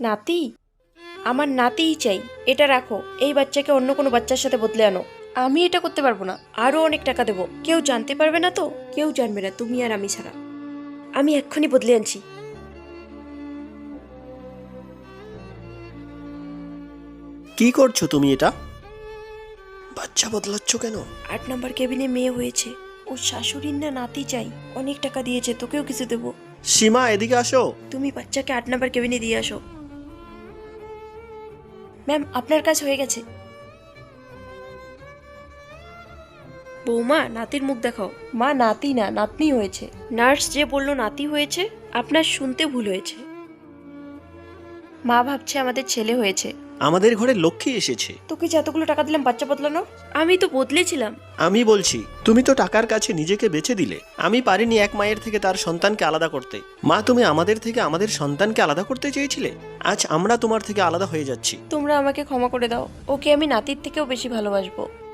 নাতি? আমার নাতিই চাই এটা রাখো এই বাচ্চাকে অন্য কোনো বাচ্চার সাথে বদলে আনো। আমি এটা করতে পারব না। আরও অনেক টাকা দেবো। কেউ জানতে পারবে না তো? কেউ জানবে না তুমি আর আমি ছাড়া। আমি এক্ষুনি বদলে আনছি। কি করছ তুমি এটা? বাচ্চা বদলাচ্ছ কেন? আট নম্বর কেবিনে মেয়ে হয়েছে। ওর শাশুড়ির না নাতি চাই। অনেক টাকা দিয়েছে তোকেও কিছু দেবো। সীমা এদিকে আসো। তুমি বাচ্চাকে আট নম্বর কেবিনে দিয়ে আসো। ম্যাম আপনার কাজ হয়ে গেছে। বৌমা নাতির মুখ দেখাও। মা নাতি না নাতনি হয়েছে। নার্স যে বলল নাতি হয়েছে আপনার শুনতে ভুল হয়েছে। মা ভাবছে আমাদের ছেলে হয়েছে। আমাদের ঘরে লক্ষ্মী এসেছে। তোকে যে এতগুলো টাকা দিলাম বাচ্চা বদলানো? আমি তো বদলেছিলাম। আমি বলছি তুমি তো টাকার কাছে নিজেকে বেছে দিলে। আমি পারিনি এক মায়ের থেকে তার সন্তানকে আলাদা করতে। মা তুমি আমাদের থেকে আমাদের সন্তানকে আলাদা করতে চেয়েছিলে? আজ আমরা তোমার থেকে আলাদা হয়ে যাচ্ছি। তোমরা আমাকে ক্ষমা করে দাও। ওকে আমি নাতির থেকেও বেশি ভালোবাসবো।